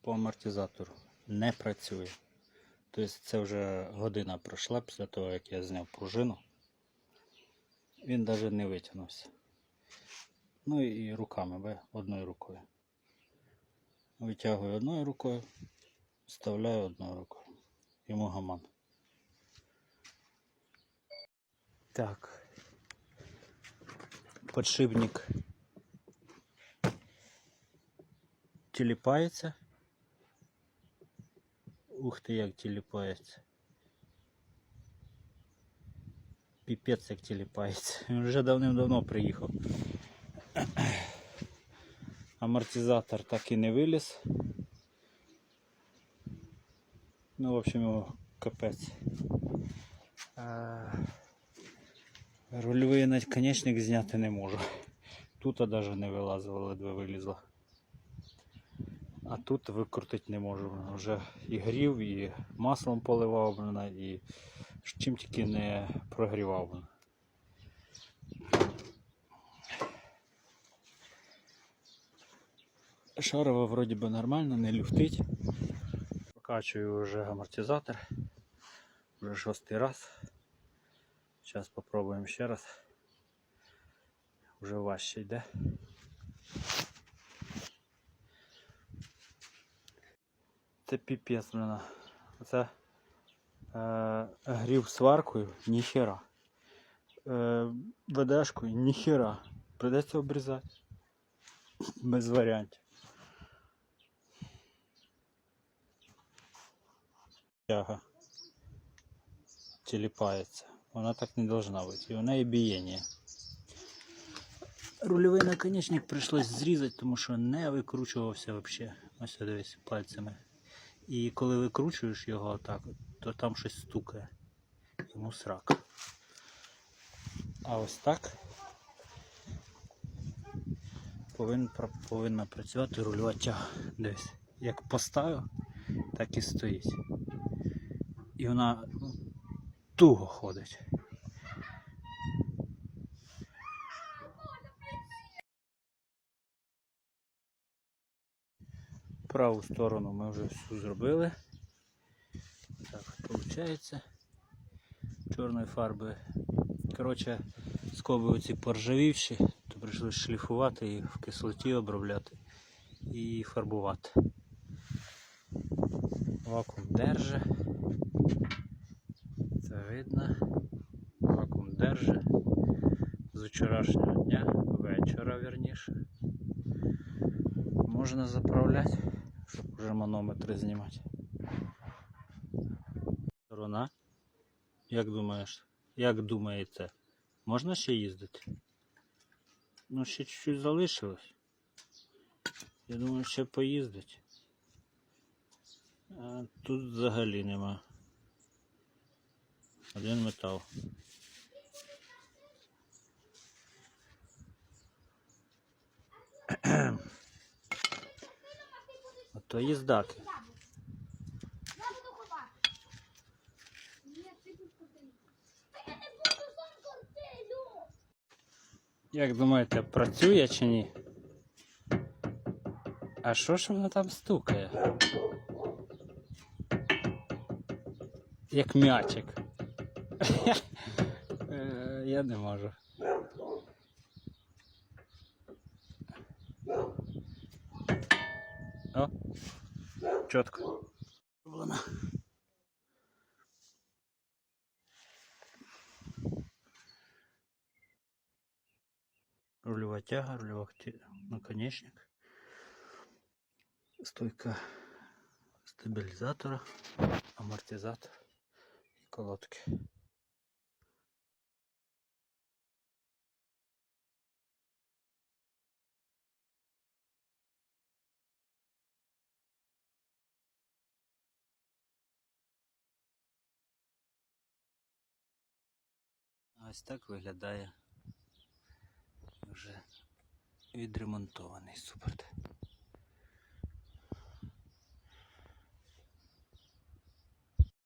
по амортизатору не працює. Тобто це вже година пройшла після того, як я зняв пружину. Він навіть не витягнувся. Ну і руками, одною рукою. Витягую одною рукою, вставляю одною рукою. Йому гаман. Так. Подшипник тіліпається. Ух ти, як тіліпається. Піпець як тіліпається. Він вже давним-давно приїхав. Амортизатор так і не виліз. Ну, в общем, його капець. Рульовий наконечник зняти не можу. Тут навіть не вилазило, ледве вилізло. А тут викрутити не можу. Вже і грів, і маслом поливав, блін, і чим тільки не прогрівав. блін. Шарова вроді би нормально, не люфтить. Прокачую вже амортизатор. Вже шостий раз. Зараз попробуємо ще раз. Вже важче йде. Це піпець, блін. Це е, грів сваркою, ніхера. Е, ведешкою, ніхера. Придеться обрізати. Без варіантів. Тяга. Тіліпається. Вона так не должна бути. І в неї бієння. Рульовий наконечник прийшлось зрізати, тому що не викручувався взагалі. Ось дивись пальцями. І коли викручуєш його отак, то там щось стукає. Йому срак. А ось так повинен, повинна працювати рульова тяга. десь. як поставив, так і стоїть. І вона туго ходить. Праву сторону ми вже всю зробили. Так, виходить. Чорної фарби. Коротше, скоби оці поржавівші, то прийшлось шліфувати їх в кислоті обробляти і фарбувати. Вакуум держи. Це видно. Вакуум держи. З вчорашнього дня, вечора вірніше. Можна заправляти, вже манометри знімати. Сторона. Як думаєш? Як думаєте? Можна ще їздити? Ну, ще чуть-чуть залишилось. Я думаю, ще поїздить. А тут взагалі нема. Один метал. А то їздаки. Я буду ховати. Ні, ти тут кортилю. Я не буду сам кортилю. Як думаєте, працює чи ні? А що ж воно там стукає? Як м'ячик. Е, Я не можу. О, чітко. Вона. Рульова тяга, рульова наконечник. Стойка стабілізатора, амортизатор і колодки. Ось так виглядає вже відремонтований супорт.